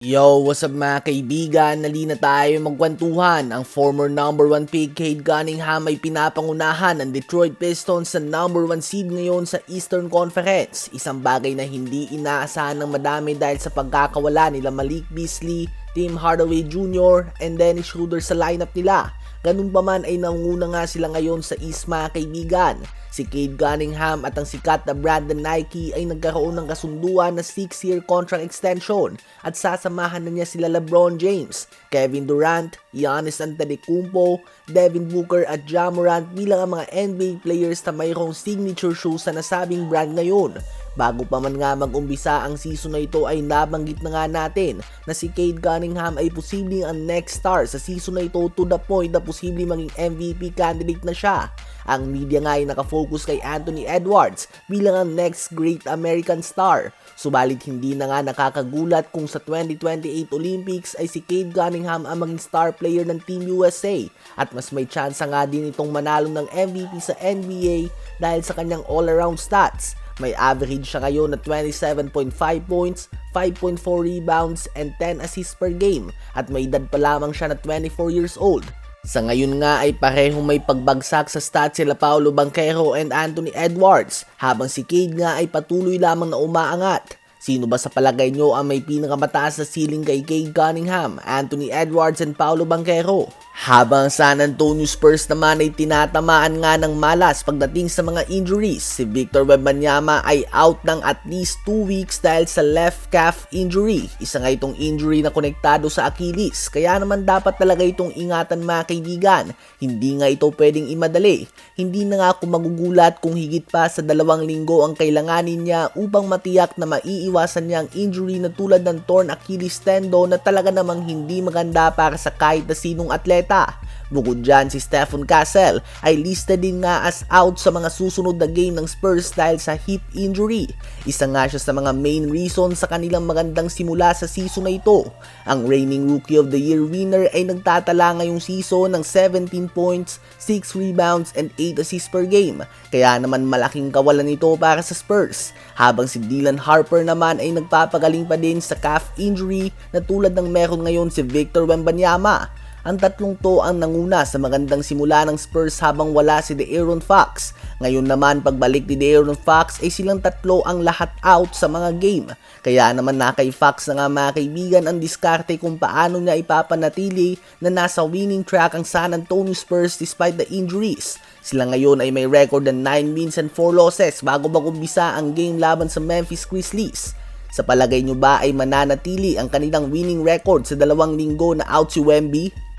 Yo, what's up mga kaibigan? Nali na tayo magkwentuhan. Ang former number 1 pick Cade Cunningham ay pinapangunahan ng Detroit Pistons sa number 1 seed ngayon sa Eastern Conference. Isang bagay na hindi inaasahan ng madami dahil sa pagkakawala nila Malik Beasley, Tim Hardaway Jr. and Dennis Schroeder sa lineup nila. Ganun pa man ay nanguna nga sila ngayon sa East mga kaibigan. Si Cade Cunningham at ang sikat na Brandon Nike ay nagkaroon ng kasunduan na 6-year contract extension at sasamahan na niya sila LeBron James, Kevin Durant, Giannis Antetokounmpo, Devin Booker at Ja Morant bilang ang mga NBA players na mayroong signature shoes sa nasabing brand ngayon. Bago pa man nga mag-umbisa ang season na ito ay nabanggit na nga natin na si Cade Cunningham ay posibleng ang next star sa season na ito to the point na posibleng maging MVP candidate na siya. Ang media nga ay nakafocus kay Anthony Edwards bilang ang next great American star. Subalit hindi na nga nakakagulat kung sa 2028 Olympics ay si Cade Cunningham ang maging star player ng Team USA at mas may chance nga din itong manalo ng MVP sa NBA dahil sa kanyang all-around stats. May average siya ngayon na 27.5 points, 5.4 rebounds, and 10 assists per game at may edad pa lamang siya na 24 years old. Sa ngayon nga ay parehong may pagbagsak sa stats sila Paolo Banquero and Anthony Edwards habang si Cade nga ay patuloy lamang na umaangat. Sino ba sa palagay nyo ang may pinakamataas na ceiling kay Cade Cunningham, Anthony Edwards and Paolo Banquero? Habang San Antonio Spurs naman ay tinatamaan nga ng malas pagdating sa mga injuries, si Victor Wembanyama ay out ng at least 2 weeks dahil sa left calf injury. Isa nga itong injury na konektado sa Achilles, kaya naman dapat talaga itong ingatan mga kaibigan. Hindi nga ito pwedeng imadali. Hindi na nga ako magugulat kung higit pa sa dalawang linggo ang kailanganin niya upang matiyak na maiiwasan niya ang injury na tulad ng torn Achilles tendon na talaga namang hindi maganda para sa kahit na sinong atleta. Bukod dyan, si Stephen Castle ay listed din nga as out sa mga susunod na game ng Spurs dahil sa hip injury. Isa nga siya sa mga main reason sa kanilang magandang simula sa season na ito. Ang reigning Rookie of the Year winner ay nagtatala ngayong season ng 17 points, 6 rebounds, and 8 assists per game. Kaya naman malaking kawalan nito para sa Spurs. Habang si Dylan Harper naman ay nagpapagaling pa din sa calf injury na tulad ng meron ngayon si Victor Wembanyama. Ang tatlong to ang nanguna sa magandang simula ng Spurs habang wala si De'Aaron Fox. Ngayon naman pagbalik ni De'Aaron Fox ay silang tatlo ang lahat out sa mga game. Kaya naman na kay Fox na nga mga kaibigan ang diskarte kung paano niya ipapanatili na nasa winning track ang San Antonio Spurs despite the injuries. Sila ngayon ay may record ng 9 wins and 4 losses bago magumpisa ang game laban sa Memphis Grizzlies. Sa palagay nyo ba ay mananatili ang kanilang winning record sa dalawang linggo na out si Wemby?